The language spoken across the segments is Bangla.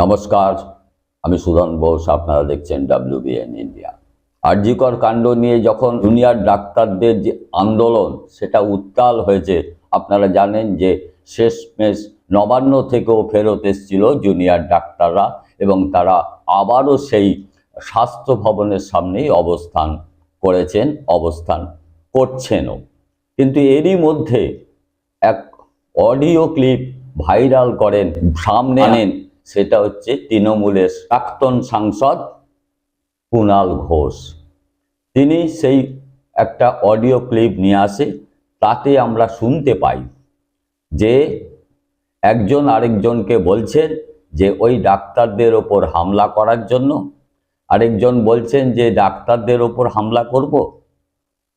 নমস্কার, আমি সুধন বোস, আপনারা দেখছেন ডাব্লিউবিএন ইন্ডিয়া আরজিকর কাণ্ড নিয়ে যখন জুনিয়র ডাক্তারদের যে আন্দোলন, সেটা উত্তাল হয়েছে, আপনারা জানেন যে শেষমেশ নবান্ন থেকেও ফেরত এসেছিল জুনিয়র ডাক্তাররা এবং তারা আবারও সেই স্বাস্থ্য ভবনের সামনেই অবস্থান করেছেন, অবস্থান করছেনও। কিন্তু এরই মধ্যে এক অডিও ক্লিপ ভাইরাল করেন, সামনে আনেন সেটা হচ্ছে তৃণমূলের প্রাক্তন সাংসদ কুণাল ঘোষ। তিনি সেই একটা অডিও ক্লিপ নিয়ে আসে, তাতে আমরা শুনতে পাই যে একজন আরেকজনকে বলছেন যে ওই ডাক্তারদের ওপর হামলা করার জন্য। আরেকজন বলছেন যে ডাক্তারদের ওপর হামলা করব,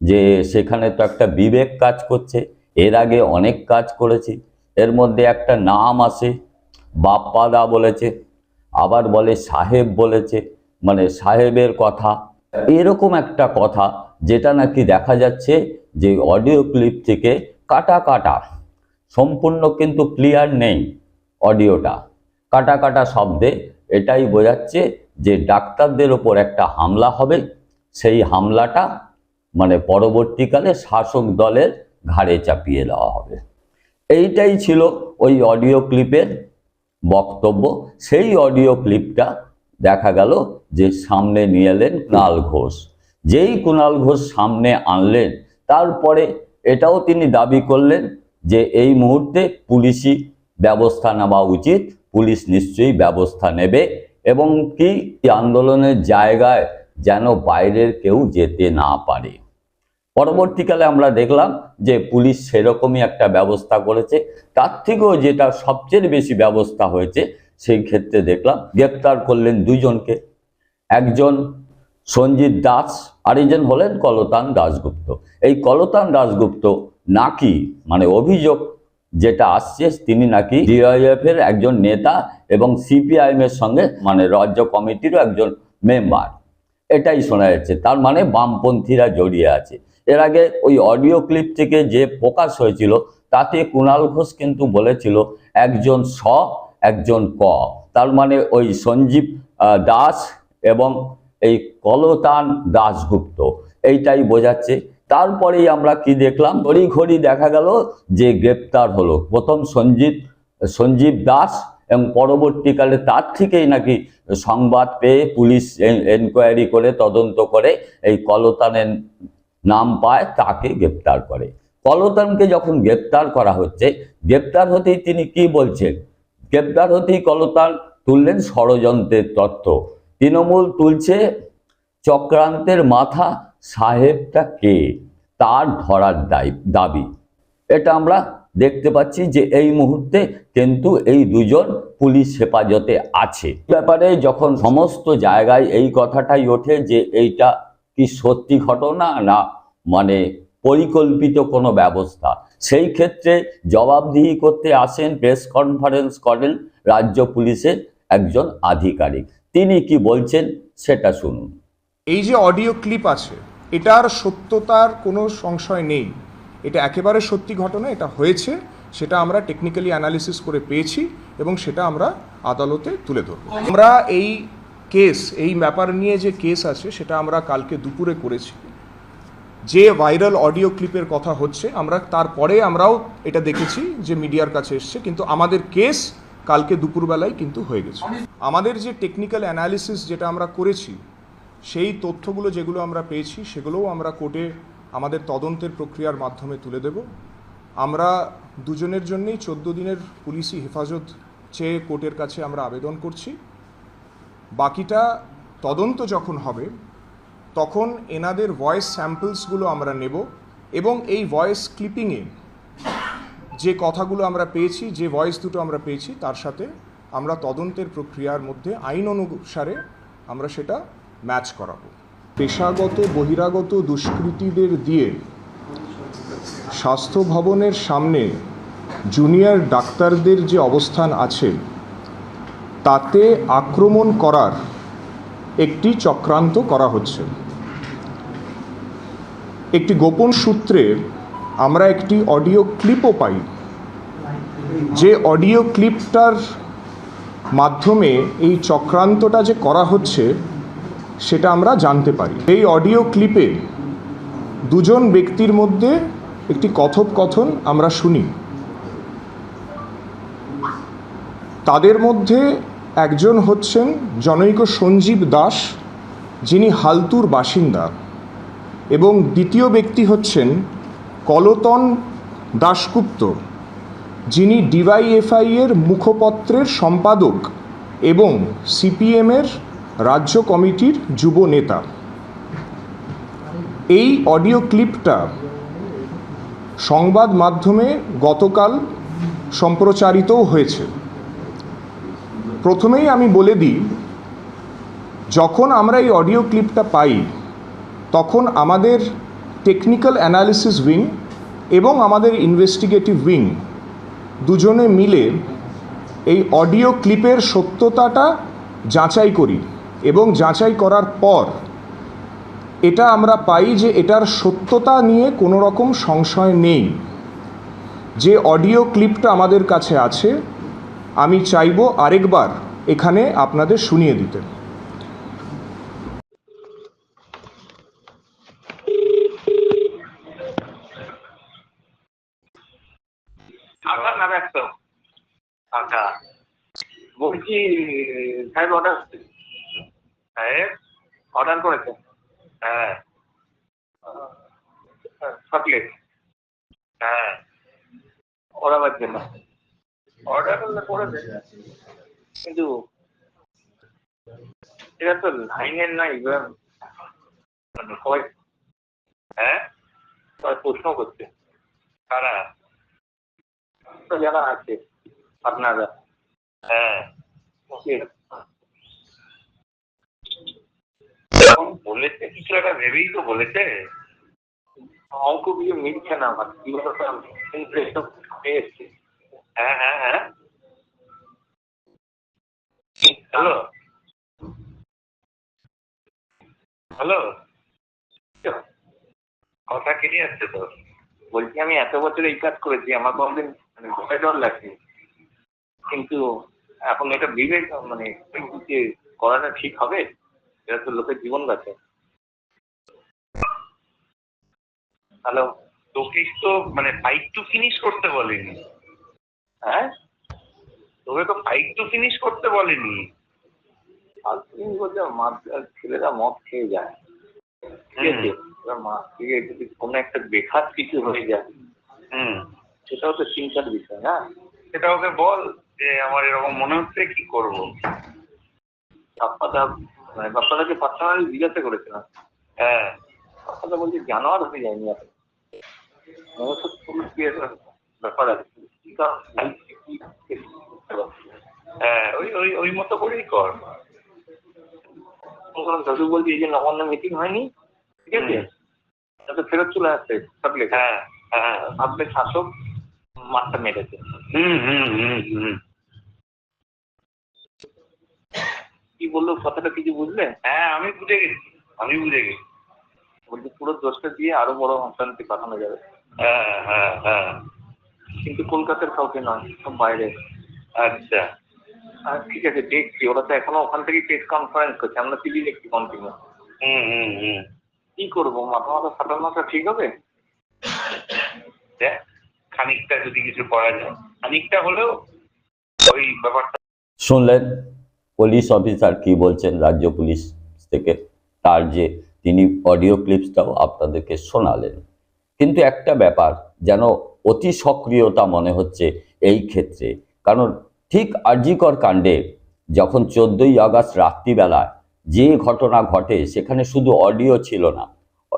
যে সেখানে তো একটা বিবেক কাজ করছে, এর আগে অনেক কাজ করেছি, এর মধ্যে একটা নাম আসে বাপ্পাদা বলেছে, আবার বলে সাহেব বলেছে মানে সাহেবের কথা। এরকম একটা কথা যেটা নাকি দেখা যাচ্ছে যে অডিও ক্লিপ থেকে কাটা কাটা, সম্পূর্ণ কিন্তু ক্লিয়ার নেই অডিওটা কাটা কাটা শব্দে এটাই বোঝাচ্ছে যে ডাক্তারদের ওপর একটা হামলা হবে, সেই হামলাটা মানে পরবর্তীকালে শাসক দলের ঘাড়ে চাপিয়ে দেওয়া হবে। এইটাই ছিল ওই অডিও ক্লিপের বক্তব্য। সেই অডিও ক্লিপটা দেখা গেল যে সামনে নিয়ে এলেন কুণাল ঘোষ। যেই কুণাল ঘোষ সামনে আনলেন, তারপরে এটাও তিনি দাবি করলেন যে এই মুহূর্তে পুলিশি ব্যবস্থা নেওয়া উচিত, পুলিশ নিশ্চয়ই ব্যবস্থা নেবে এবং কি আন্দোলনের জায়গায় যেন বাইরের কেউ যেতে না পারে। পরবর্তীকালে আমরা দেখলাম যে পুলিশ সেরকমই একটা ব্যবস্থা করেছে। তার থেকেও যেটা সবচেয়ে বেশি ব্যবস্থা হয়েছে, সেই ক্ষেত্রে দেখলাম গ্রেপ্তার করলেন দুজনকে একজন সঞ্জিত দাস, আরেকজন হলেন কলতান দাশগুপ্ত। এই কলতান দাশগুপ্ত নাকি মানে অভিযোগ যেটা আসছে, তিনি নাকি ডিআইএফ এর একজন নেতা এবং সিপিআইএম এর সঙ্গে মানে রাজ্য কমিটিরও একজন মেম্বার। এটাই শোনা যাচ্ছে। তার মানে বামপন্থীরা জড়িয়ে আছে। এর আগে ওই অডিও ক্লিপ থেকে যে প্রকাশ হয়েছিল, তাতে কুণাল ঘোষ কিন্তু বলেছিল, একজন স, একজন ক। তার মানে ওই সঞ্জীব দাস এবং এই কলতান দাশগুপ্ত। এইটাই বোঝাচ্ছে। তারপরেই আমরা কি দেখলাম? ঘড়ি ঘড়ি দেখা গেল যে গ্রেপ্তার হলো। প্রথম সঞ্জিত সঞ্জীব দাস এবং পরবর্তীকালে তার থেকেই নাকি সংবাদ পেয়ে পুলিশ এনকোয়ারি করে তদন্ত করে এই কলতানের নাম পায়, তাকে গ্রেপ্তার করে। কলতানকে যখন গ্রেপ্তার করা হচ্ছে, গ্রেপ্তার হতেই তিনি কি বলছেন? গ্রেপ্তার হতেই কলতান তুললেন ষড়যন্ত্রের তত্ত্ব। তৃণমূল তুলছে চক্রান্তের মাথা, সাহেবটা কে? তার ধরার দাবি। এটা আমরা দেখতে পাচ্ছি যে এই মুহূর্তে কিন্তু এই দুজন পুলিশ হেফাজতে আছে। ব্যাপারে যখন সমস্ত জায়গায় এই কথাটাই ওঠে যে এইটা কি সত্যি ঘটনা না মানে পরিকল্পিত কোনো ব্যবস্থা? সেই ক্ষেত্রে জবাবদিহি করতে আসেন, প্রেস কনফারেন্স করেন রাজ্য পুলিশের একজন আধিকারিক। তিনি কি বলছেন সেটা শুনুন। এই যে অডিও ক্লিপ আছে, এটার সত্যতার কোনো সংশয় নেই। এটা একেবারে সত্যি ঘটনা, এটা হয়েছে, সেটা আমরা টেকনিক্যালি অ্যানালিসিস করে পেয়েছি এবং সেটা আমরা আদালতে তুলে ধরব। আমরা এই কেস, এই ব্যাপার নিয়ে যে কেস আছে সেটা আমরা কালকে দুপুরে করেছি। যে ভাইরাল অডিও ক্লিপের কথা হচ্ছে, আমরা তারপরে আমরাও এটা দেখেছি যে মিডিয়ার কাছে এসছে, কিন্তু আমাদের কেস কালকে দুপুরবেলায় কিন্তু হয়ে গেছে। আমাদের যে টেকনিক্যাল অ্যানালিসিস যেটা আমরা করেছি, সেই তথ্যগুলো যেগুলো আমরা পেয়েছি, সেগুলোও আমরা কোর্টে আমাদের তদন্তের প্রক্রিয়ার মাধ্যমে তুলে দেব। আমরা দুজনের জন্যেই চোদ্দ দিনের পুলিশি হেফাজত চেয়ে কোর্টের কাছে আমরা আবেদন করছি। বাকিটা তদন্ত যখন হবে, তখন এনাদের ভয়েস স্যাম্পলসগুলো আমরা নেব এবং এই ভয়েস ক্লিপিংয়ে যে কথাগুলো আমরা পেয়েছি, যে ভয়েস দুটো আমরা পেয়েছি, তার সাথে আমরা তদন্তের প্রক্রিয়ার মধ্যে আইন অনুসারে আমরা সেটা ম্যাচ করাবো। পেশাগত, বহিরাগত দুষ্কৃতীদের দিয়ে স্বাস্থ্য ভবনের সামনে জুনিয়র ডাক্তারদের যে অবস্থান আছে তাতে আক্রমণ করার একটি চক্রান্ত করা হচ্ছে। একটি গোপন সূত্রে আমরা একটি অডিও ক্লিপও পাই। যে অডিও ক্লিপটার মাধ্যমে এই চক্রান্তটা যে করা হচ্ছে, সেটা আমরা জানতে পারি। এই অডিও ক্লিপে দুজন ব্যক্তির মধ্যে একটি কথোপকথন আমরা শুনি। তাদের মধ্যে একজন হচ্ছেন জনৈক সঞ্জীব দাস, যিনি হালতুর বাসিন্দা, এবং দ্বিতীয় ব্যক্তি হচ্ছেন কলতন দাশগুপ্ত, যিনি ডিওয়াইএফআই এর মুখপত্রের সম্পাদক এবং সিপিএমের রাজ্য কমিটির যুব নেতা। এই অডিও ক্লিপটা সংবাদ মাধ্যমে গতকাল সম্প্রচারিতও হয়েছে। প্রথমেই আমি বলে দিই, যখন আমরা এই অডিও ক্লিপটা পাই, তখন আমাদের টেকনিক্যাল অ্যানালিসিস উইং এবং আমাদের ইনভেস্টিগেটিভ উইং দুজনে মিলে এই অডিও ক্লিপের সত্যতাটা যাচাই করি এবং যাচাই করার পর এটা আমরা পাই যে এটার সত্যতা নিয়ে কোনো রকম সংশয় নেই। যে অডিও ক্লিপটা আমাদের কাছে আছে আমি চাইব আরেকবার এখানে আপনাদের শুনিয়ে দিতে। না আচ্ছা। বলছি অর্ডার সাহেব অর্ডার করেছে হ্যাঁ। চকলেট হ্যাঁ। ওরাবার জন্য অর্ডার করলে করেছে কিন্তু এটা তো লাইনের নাই মানে সবাই হ্যাঁ? সবাই প্রশ্ন করছে। কারা? যারা আছে, আপনারা। হ্যাঁ। বলেছে কিছু একটা ভেবেই তো বলেছে। অঙ্ক দিয়ে মিলছে না আমার কি বলতো ইমপ্রেশন পেয়েছি হ্যাঁ হ্যাঁ হ্যাঁ। হ্যালো। হ্যালো। কথা কেটে যাচ্ছে তো? বলছি আমি এত বছর এই কাজ করেছি, আমার কোনদিন মানে ভয় ডর লাগছে কিন্তু এখন এটা বিবেক মানে করাটা ঠিক হবে, এটা তো লোকের জীবন বাঁচে হ্যালো। তোকে তো মানে ফাইট টু ফিনিশ করতে বলেনি। হ্যাঁ? তোকে তো ফাইট টু ফিনিশ করতে বলেনি। তুমি বলছো মদ ছেলেরা মদ খেয়ে যায়। ঠিক আছে? মাছ থেকে যদি কোনো একটা বেখাত কিছু হয়ে যায় হুম। সেটাও তো চিন্তার বিষয় না? সেটা ওকে বল যে আমার এরকম মনে হচ্ছে কি করব? বাপ্পাদা মানে বাপ্পাদাকে পার্সোনালি জিজ্ঞাসা করেছিলাম। হ্যাঁ। বাপ্পাদা বলছে জানোয়ার হয়ে যায়নি এখন। মনে হচ্ছে ব্যাপার আছে। কি বলল কথাটা কিছু বুঝলে হ্যাঁ আমি বুঝে গেছি আমি বুঝে গেছি বলছি পুরো দোষটা দিয়ে আরও বড় অশান্তি পাঠানো যাবে হ্যাঁ হ্যাঁ হ্যাঁ। কিন্তু কলকাতার কাউকে নয় সব বাইরে। আচ্ছা। আর ঠিক আছে দেখছি ওরা তো এখনও ওখান থেকে প্রেস কনফারেন্স করছে আমরা টিভি দেখছি কন্টিনিউ হুম হুম হুম। কি করব মাথা মাথা ফাটানোটা ঠিক হবে? খানিকটা যদি কিছু করা যায় খানিকটা হলেও ওই ব্যাপারটা শুনলেন পুলিশ অফিসার কি বলছেন রাজ্য পুলিশ থেকে? তার যে তিনি অডিও ক্লিপসটাও আপনাদেরকে শোনালেন। কিন্তু একটা ব্যাপার যেন অতি সক্রিয়তা মনে হচ্ছে এই ক্ষেত্রে। কারণ ঠিক আরজিকর কাণ্ডে যখন চোদ্দই আগস্ট রাত্রিবেলায় যে ঘটনা ঘটে, সেখানে শুধু অডিও ছিল না,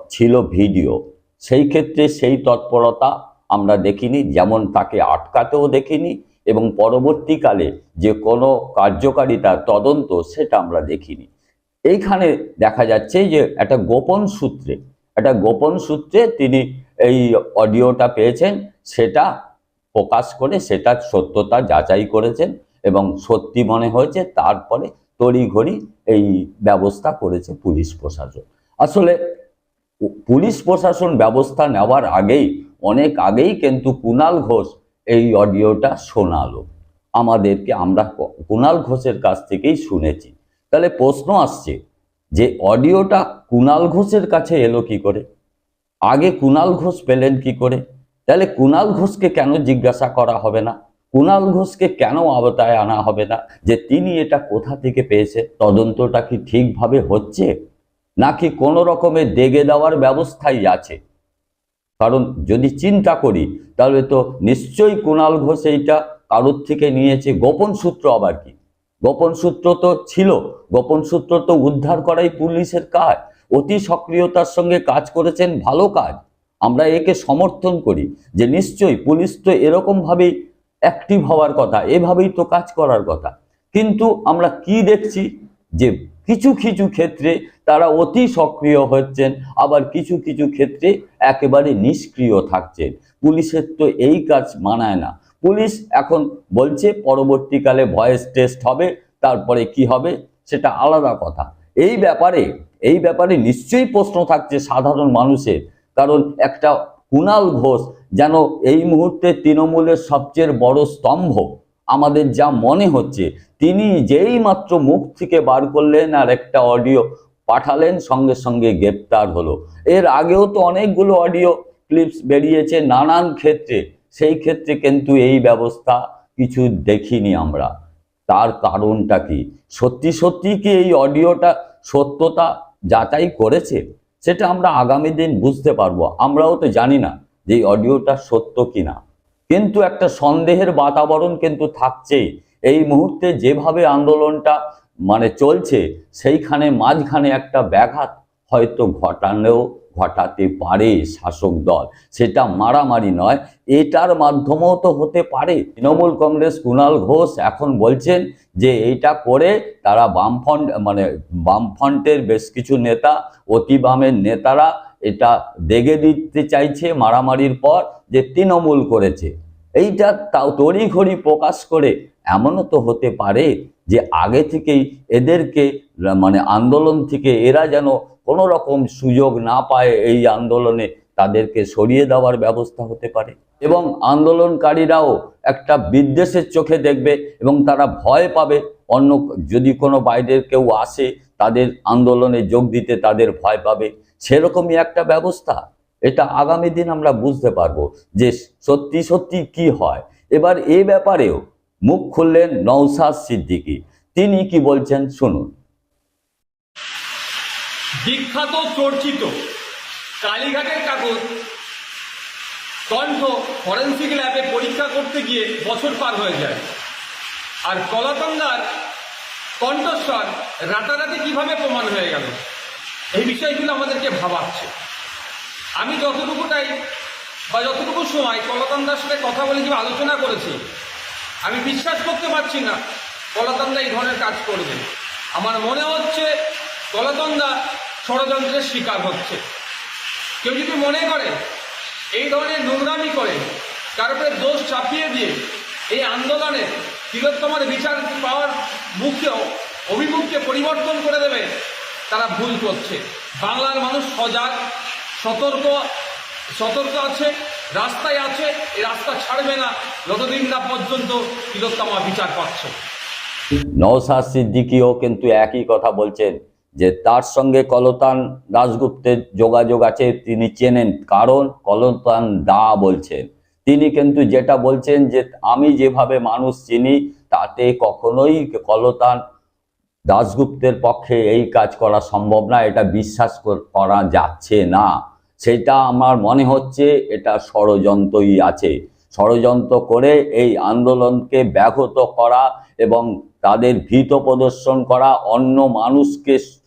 ছিল ভিডিও। সেই ক্ষেত্রে সেই তৎপরতা আমরা দেখিনি, যেমন তাকে আটকাতেও দেখিনি এবং পরবর্তীকালে যে কোনো কার্যকারিতা, তদন্ত সেটা আমরা দেখিনি। এইখানে দেখা যাচ্ছে যে একটা গোপন সূত্রে, একটা গোপন সূত্রে তিনি এই অডিওটা পেয়েছেন, সেটা প্রকাশ করে সেটার সত্যতা যাচাই করেছেন এবং সত্যি মনে হয়েছে তারপরে তড়িঘড়ি এই ব্যবস্থা করেছে পুলিশ প্রশাসন। আসলে পুলিশ প্রশাসন ব্যবস্থা নেওয়ার আগেই, অনেক আগেই কিন্তু কুণাল ঘোষ এই অডিওটা শোনালো। আমাদেরকে আমরা কুণাল ঘোষের কাছ থেকেই শুনেছি। তাহলে প্রশ্ন আসছে যে অডিওটা কুণাল ঘোষের কাছে এলো কি করে? আগে কুণাল ঘোষ পেলেন কি করে? তাহলে কুণাল ঘোষকে কেন জিজ্ঞাসা করা হবে না? কুণাল ঘোষকে কেন আওতায় আনা হবে না? যে তিনি এটা কোথা থেকে পেয়েছে? তদন্তটা কি ঠিকভাবে হচ্ছে? নাকি কোনো রকমের দেগে দেওয়ার ব্যবস্থাই আছে? কারণ যদি চিন্তা করি, তাহলে তো নিশ্চয়ই কুণাল ঘোষ এইটা কারোর থেকে নিয়েছে? গোপন সূত্র আবার কি? গোপন সূত্র তো ছিল। গোপন সূত্র তো উদ্ধার করাই পুলিশের কাজ। অতি সক্রিয়তার সঙ্গে কাজ করেছেন, ভালো কাজ। আমরা একে সমর্থন করি যে নিশ্চয়ই পুলিশ তো এরকমভাবেই অ্যাক্টিভ হওয়ার কথা, এভাবেই তো কাজ করার কথা। কিন্তু আমরা কি দেখছি? যে কিছু কিছু ক্ষেত্রে তারা অতি সক্রিয় হচ্ছেন, আবার কিছু কিছু ক্ষেত্রে একেবারে নিষ্ক্রিয় থাকছেন। পুলিশের তো এই কাজ মানায় না। পুলিশ এখন বলছে, পরবর্তীকালে ভয়েস টেস্ট হবে, তারপরে কি হবে, সেটা আলাদা কথা। এই ব্যাপারে এই ব্যাপারে নিশ্চয়ই প্রশ্ন থাকছে সাধারণ মানুষের। কারণ একটা কুণাল ঘোষ যেন এই মুহূর্তে তৃণমূলের সবচেয়ে বড় স্তম্ভ। আমাদের যা মনে হচ্ছে, তিনি যেই মাত্র মুখ থেকে বার করলেন আর একটা অডিও পাঠালেন, সঙ্গে সঙ্গে গ্রেপ্তার হলো। এর আগেও তো অনেকগুলো অডিও ক্লিপস বেরিয়েছে নানান ক্ষেত্রে। সেই ক্ষেত্রে কিন্তু এই ব্যবস্থা কিছু দেখিনি আমরা। তার কারণটা কি? সত্যি সত্যি কি এই অডিওটা সত্যতা? যাচাই করেছে, সেটা আমরা আগামী দিন বুঝতে পারব। আমরাও তো জানি না যে অডিওটা সত্য কিনা। কিন্তু একটা সন্দেহের বাতাবরণ কিন্তু থাকছেই এই মুহূর্তে যেভাবে আন্দোলনটা মানে চলছে, সেইখানে মাঝখানে একটা ব্যাঘাত হয়তো ঘটালেও ঘটাতে পারে শাসক দল। সেটা মারামারি নয়, এটার মাধ্যমেও তো হতে পারে। তৃণমূল কংগ্রেস কুণাল ঘোষ এখন বলছেন যে এইটা করে তারা বামফ্রন্ট মানে বামফ্রন্টের বেশ কিছু নেতা অতি বামের নেতারা এটা দেগে দিতে চাইছে মারামারির পর যে তৃণমূল করেছে। এইটা তাও তড়িঘড়ি প্রকাশ করে এমনও তো হতে পারে যে আগে থেকেই এদেরকে মানে আন্দোলন থেকে এরা যেন কোনো রকম সুযোগ না পায় এই আন্দোলনে তাদেরকে সরিয়ে দেওয়ার ব্যবস্থা হতে পারে। এবং আন্দোলনকারীরাও একটা বিদ্বেষের চোখে দেখবে এবং তারা ভয় পাবে। অন্য যদি কোনো বাইরের কেউ আসে, তাদের আন্দোলনে যোগ দিতে তাদের ভয় পাবে। সেরকমই একটা ব্যবস্থা। এটা আগামী দিন আমরা বুঝতে পারব যে সত্যি সত্যি কি হয়। এবার এ ব্যাপারেও মুখ খুললেন নৌসাদ সিদ্দিকী। তিনি কি বলছেন শুনুন। বিখ্যাত চর্চিত কালীঘাটের কাগজ, কণ্ঠ ফরেন্সিক ল্যাবে পরীক্ষা করতে গিয়ে বছর পার হয়ে যায়। আর কলাতঙ্গার কণ্ঠস্বর রাতারাতি কীভাবে প্রমাণ হয়ে গেল, এই বিষয়গুলো আমাদেরকে ভাবাচ্ছে। আমি যতটুকুটাই বা যতটুকু সময় কলাতন্দার সাথে কথা বলে যে আলোচনা করেছি, আমি বিশ্বাস করতে পারছি না কলাতন্দা এই ধরনের কাজ করবে। আমার মনে হচ্ছে কলাতন্দা ষড়যন্ত্রের শিকার হচ্ছে। কেউ যদি মনে করে, এই ধরনের নোংরামি করে কার উপরে দোষ চাপিয়ে দিয়ে এই আন্দোলনে তিলোত্তমার বিচার পাওয়ার মুখকেও অভিমুখকে পরিবর্তন করে দেবে, তারা ভুল করছে। বাংলার মানুষ সজাগ, সতর্ক সতর্ক আছে, রাস্তায় আছে এই রাস্তা ছাড়বে না, যতদিন না পর্যন্ত তিলোত্তমা বিচার পাচ্ছে। নওসাদ সিদ্দিকিও কিন্তু একই কথা বলছেন। যে তার সঙ্গে কলতান দাশগুপ্তের যোগাযোগ আছে, তিনি চেনেন। কারণ কলতান দা বলছেন। তিনি কিন্তু যেটা বলছেন যে, আমি যেভাবে মানুষ চিনি, তাতে কখনোই কলতান দাশগুপ্তের পক্ষে এই কাজ করা সম্ভব না, এটা বিশ্বাস কর- যাচ্ছে না। সেটা আমার মনে হচ্ছে এটা ষড়যন্ত্রই আছে। ষড়যন্ত্র করে এই আন্দোলনকে ব্যাহত করা এবং তাদের ভীত প্রদর্শন করা, অন্য মানুষকে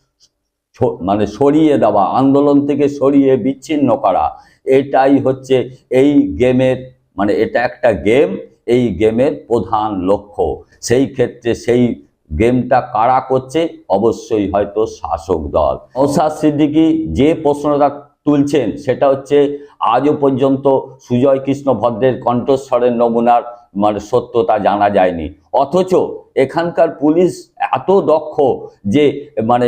মানে সরিয়ে দেওয়া, আন্দোলন থেকে সরিয়ে বিচ্ছিন্ন করা, এটাই হচ্ছে এই গেমের মানে এটা একটা গেম, এই গেমের প্রধান লক্ষ্য। সেই ক্ষেত্রে সেই গেমটা কারা করছে, অবশ্যই হয়তো শাসক দল। নৌসাদ সিদ্দিকি যে প্রশ্নটা তুলছেন, সেটা হচ্ছে আজও পর্যন্ত সুজয় কৃষ্ণ ভদ্রের কণ্ঠস্বরের নমুনার মানে সত্যতা জানা যায়নি। অথচ এখানকার পুলিশ এত দক্ষ যে মানে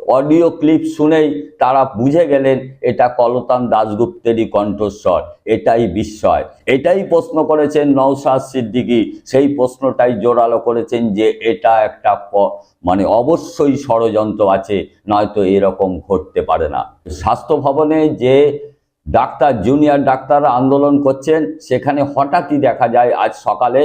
অডিও ক্লিপ শুনেই তারা বুঝে গেলেন, এটা কলতান দাশগুপ্তেরই কণ্ঠস্বর, এটাই বিস্ময়। এটাই প্রশ্ন করেছেন নওশাদ সিদ্দিকী। সেই প্রশ্নটাই জোরালো করেছেন যে এটা একটা মানে অবশ্যই ষড়যন্ত্র আছে, নয়তো এরকম ঘটতে পারে না। স্বাস্থ্য ভবনে যে ডাক্তার, জুনিয়র ডাক্তাররা আন্দোলন করছেন, সেখানে হঠাৎই দেখা যায়, আজ সকালে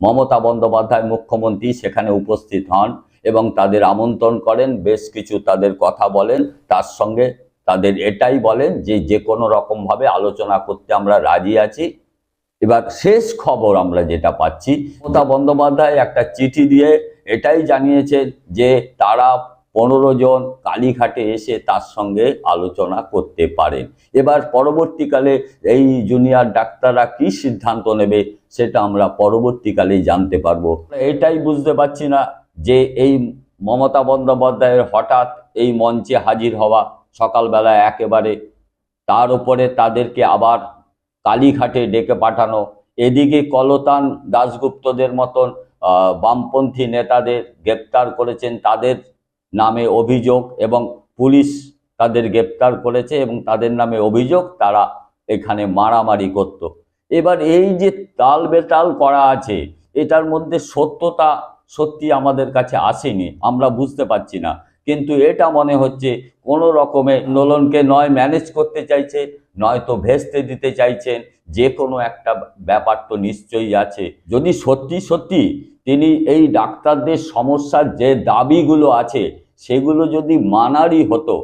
মমতা বন্দ্যোপাধ্যায় মুখ্যমন্ত্রী সেখানে উপস্থিত হন। এবং তাদের আমন্ত্রণ করেন, বেশ কিছু তাদের কথা বলেন, তার সঙ্গে তাদের এটাই বলেন যে যে কোনো রকমভাবে আলোচনা করতে আমরা রাজি আছি। এবার শেষ খবর আমরা যেটা পাচ্ছি, মমতা বন্দ্যোপাধ্যায় একটা চিঠি দিয়ে এটাই জানিয়েছেন যে তারা পনেরো জন কালীঘাটে এসে তার সঙ্গে আলোচনা করতে পারেন। এবার পরবর্তীকালে এই জুনিয়র ডাক্তাররা কি সিদ্ধান্ত নেবে, সেটা আমরা পরবর্তীকালে জানতে পারব। এটাই বুঝতে পারছি না যে এই মমতা বন্দ্যোপাধ্যায়ের হঠাৎ এই মঞ্চে হাজির হওয়া সকালবেলা একেবারে, তার উপরে তাদেরকে আবার কালীঘাটে ডেকে পাঠানো, এদিকে কলতান দাশগুপ্তদের মতন বামপন্থী নেতাদের গ্রেপ্তার করেছেন তাদের নামে অভিযোগ এবং পুলিশ তাদের গ্রেপ্তার করেছে এবং তাদের নামে অভিযোগ তারা এখানে মারামারি করত। এবার এই যে তাল বেতাল করা আছে, এটার মধ্যে সত্যতা সত্যি আমাদের কাছে আসেনি, আমরা বুঝতে পারছি না। কিন্তু এটা মনে হচ্ছে কোনো রকমে আন্দোলনকে নয় ম্যানেজ করতে চাইছে, নয়তো ভেস্তে দিতে চাইছেন, যে কোনো একটা ব্যাপার তো নিশ্চয়ই আছে। যদি সত্যি সত্যি তিনি এই ডাক্তারদের সমস্যার যে দাবিগুলো আছে, সেগুলো যদি মানারই হতো,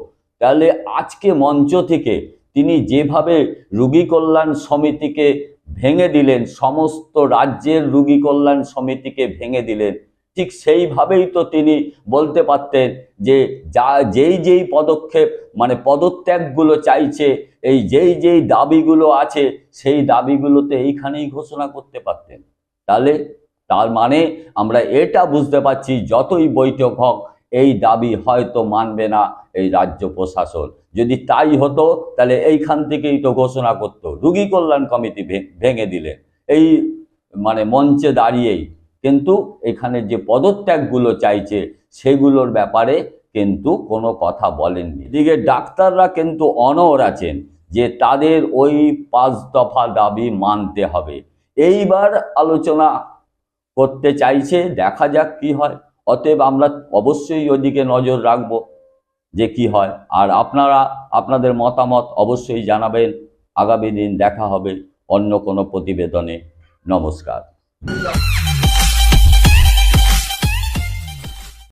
তাহলে আজকে মঞ্চ থেকে তিনি যেভাবে রুগী কল্যাণ সমিতিকে ভেঙে দিলেন, সমস্ত রাজ্যের রুগী কল্যাণ সমিতিকে ভেঙে দিলেন ঠিক সেইভাবেই তো তিনি বলতে পারতেন যে যা, যেই যেই পদক্ষেপ মানে পদত্যাগগুলো চাইছে, এই যেই যেই দাবিগুলো আছে, সেই দাবিগুলোতে এইখানেই ঘোষণা করতে পারতেন। তাহলে তার মানে আমরা এটা বুঝতে পারছি, যতই বৈঠক হোক, এই দাবি হয়তো মানবে না এই রাজ্য প্রশাসন। যদি তাই হতো, তাহলে এইখান থেকেই তো ঘোষণা করতো। রুগী কল্যাণ কমিটি ভেঙে দিলেন। এই মানে মঞ্চে দাঁড়িয়েই কিন্তু এখানে যে পদত্যাগগুলো চাইছে, সেগুলোর ব্যাপারে কিন্তু কোনো কথা বলেননি। এদিকে ডাক্তাররা কিন্তু অনর আছেন যে তাদের ওই পাঁচ দফা দাবি মানতে হবে। এইবার আলোচনা করতে চাইছে, দেখা যাক কি হয়। অতএব আমরা অবশ্যই ওদিকে নজর রাখব যে কি হয়। আর আপনারা, আপনাদের মতামত অবশ্যই জানাবেন। আগামী দিন দেখা হবে অন্য কোনো প্রতিবেদনে। নমস্কার।